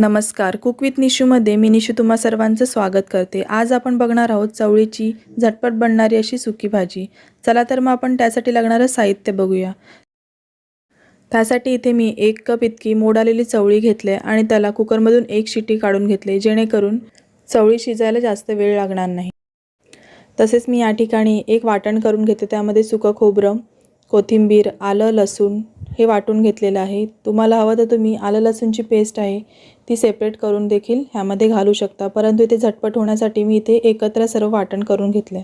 नमस्कार. Cook with निशूमध्ये मी निशू तुम्हा सर्वांचं स्वागत करते. आज आपण बघणार आहोत चवळीची झटपट बनणारी अशी सुकी भाजी. चला तर मग आपण त्यासाठी लागणारं साहित्य बघूया. त्यासाठी इथे मी एक कप इतकी मोडालेली चवळी घेतले आणि त्याला कुकरमधून एक शिटी काढून घेतले जेणेकरून चवळी शिजायला जास्त वेळ लागणार नाही. तसेच मी या ठिकाणी एक वाटण करून घेते. त्यामध्ये सुकं खोबरं कोथिंबीर आलं लसूण हे वाटून घेतलेलं आहे. तुम्हाला हवं तर तुम्ही आलं लसूणची पेस्ट आहे ती सेपरेट करून देखील ह्यामध्ये घालू शकता. परंतु इथे झटपट होण्यासाठी मी इथे एकत्र सर्व वाटण करून घेतले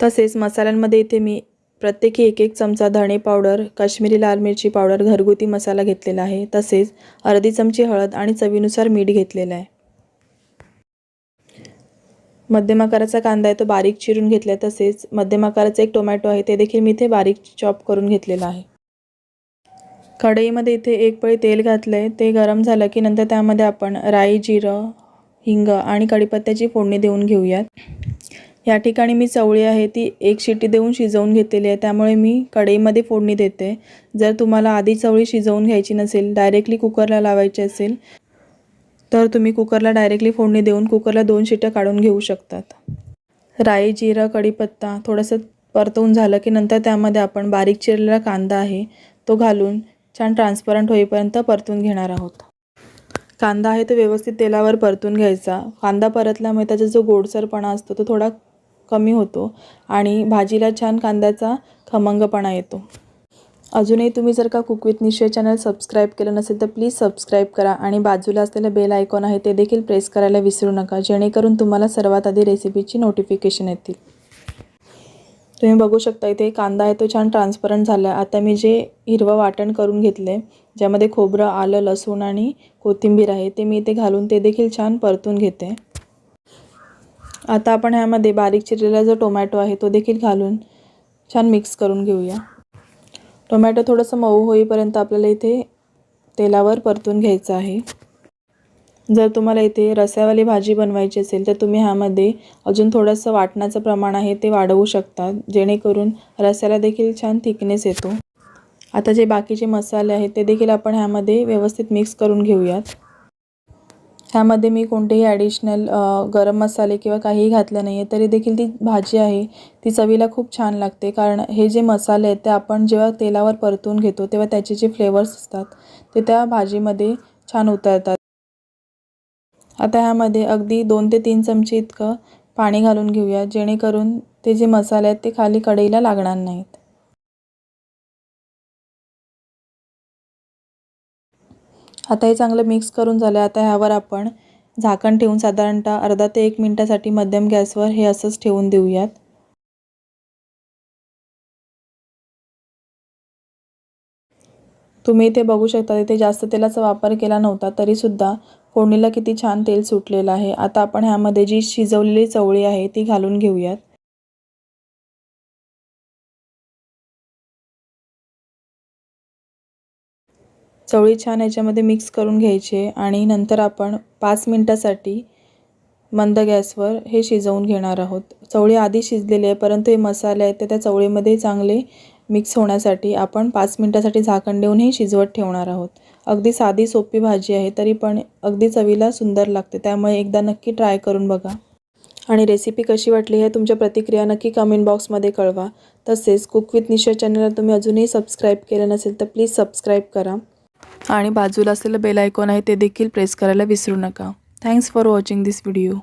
तसेच मसाल्यांमध्ये इथे मी प्रत्येकी एक एक चमचा धणे पावडर काश्मीरी लाल मिरची पावडर घरगुती मसाला घेतलेला आहे. तसेच अर्धी चमची हळद आणि चवीनुसार मीठ घेतलेलं आहे. मध्यम आकाराचा कांदा आहे तो बारीक चिरून घेतला आहे तसेच मध्यम आकाराचा एक टोमॅटो आहे ते देखील मी इथे बारीक चॉप करून घेतलेलं आहे. कढईमध्ये इथे एक पळी तेल घातलं आहे ते गरम झालं की नंतर त्यामध्ये आपण राई जिरं हिंग आणि कढीपत्त्याची फोडणी देऊन घेऊयात. या ठिकाणी मी चवळी आहे ती एक शिटी देऊन शिजवून घेतलेली आहे. त्यामुळे मी कढईमध्ये फोडणी देते. जर तुम्हाला आधी चवळी शिजवून घ्यायची नसेल डायरेक्टली कुकरला लावायची असेल तर तुम्ही कुकरला डायरेक्टली फोडणी देऊन कुकरला दोन शिट्या काढून घेऊ शकतात. राई जिरं कढीपत्ता थोडंसं परतवून झालं की नंतर त्यामध्ये आपण बारीक चिरलेला कांदा आहे तो घालून छान ट्रान्सपरंट होईपर्यंत परतून घेणार आहोत. कांदा आहे तो व्यवस्थित तेलावर परतून घ्यायचा. कांदा परतल्यामुळे त्याचा जो गोडसरपणा असतो तो थोडा कमी होतो आणि भाजीला छान कांद्याचा खमंगपणा येतो. अजूनही तुम्ही जर का cook with Nishchay channel subscribe केलं नसेल तर प्लीज सबस्क्राईब करा आणि बाजूला असलेलं बेल आयकॉन आहे ते देखील प्रेस करायला विसरू नका जेणेकरून तुम्हाला सर्वात आधी रेसिपीची नोटिफिकेशन येतील. तुम्ही बघू शकता इथे कांदा आहे तो छान ट्रान्सपरंट झाला आहे आता मी जे हिरवं वाटण करून घेतले ज्यामध्ये खोबरं आलं लसूण आणि कोथिंबीर आहे ते मी इथे घालून ते देखील छान परतून घेते. आता आपण ह्यामध्ये बारीक चिरलेला जो टोमॅटो आहे तो देखील घालून छान मिक्स करून घेऊया. टोमॅटो थोडंसं मऊ होईपर्यंत आपल्याला इथे तेलावर परतून घ्यायचं आहे. जर तुम्हाला इथे रस्यावाली भाजी बनवायची असेल तर तुम्ही ह्यामध्ये अजून थोडंसं वाटणाचं प्रमाण आहे ते वाढवू शकता जेणेकरून रस्याला देखील छान थिकनेस येतो. आता जे बाकीचे मसाले आहेत ते देखील आपण ह्यामध्ये व्यवस्थित मिक्स करून घेऊयात. ह्यामध्ये मी कोणतेही ॲडिशनल गरम मसाले किंवा काहीही घातलं नाही आहे तरी देखील ती भाजी आहे ती चवीला खूप छान लागते. कारण हे जे मसाले आहेत ते आपण जेव्हा तेलावर परतून घेतो तेव्हा त्याचे जे फ्लेवर्स असतात ते त्या भाजीमध्ये छान उतरतात. आता ह्यामध्ये अगदी दोन ते तीन चमचे इतकं पाणी घालून घेऊया जेणेकरून ते जे मसाले आहेत ते खाली कढईला लागणार नाहीत. आता हे चांगलं मिक्स करून झालं आता ह्यावर आपण झाकण ठेवून साधारणतः अर्धा ते एक मिनटासाठी मध्यम गॅसवर हे असंच ठेवून देऊयात. तुम्ही इथे बघू शकता इथे जास्त तेलाचा वापर केला नव्हता तरीसुद्धा फोडणीला किती छान तेल सुटलेलं आहे. आता आपण ह्यामध्ये जी शिजवलेली चवळी आहे ती घालून घेऊयात. चवळी छान याच्यामध्ये मिक्स करून घ्यायची आणि नंतर आपण पाच मिनटासाठी मंद गॅसवर हे शिजवून घेणार आहोत. चवळी आधी शिजलेली आहे परंतु हे मसाले आहेत ते त्या चवळीमध्ये चांगले मिक्स होण्यासाठी आपण पाच मिनटासाठी झाकण देऊनही शिजवत ठेवणार आहोत. अगदी साधी सोपी भाजी आहे तरी पण अगदी चवीला सुंदर लागते त्यामुळे एकदा नक्की ट्राय करून बघा. आणि रेसिपी कशी वाटली हे तुमच्या प्रतिक्रिया नक्की कमेंट बॉक्समध्ये कळवा. तसेच कुक विथ निशा चॅनलला तुम्ही अजूनही सबस्क्राईब केलं नसेल तर प्लीज सबस्क्राईब करा. आणि बाजूला असलेलं बेल आयकॉन आहे ते देखील प्रेस करायला विसरू नका. Thanks for watching this video.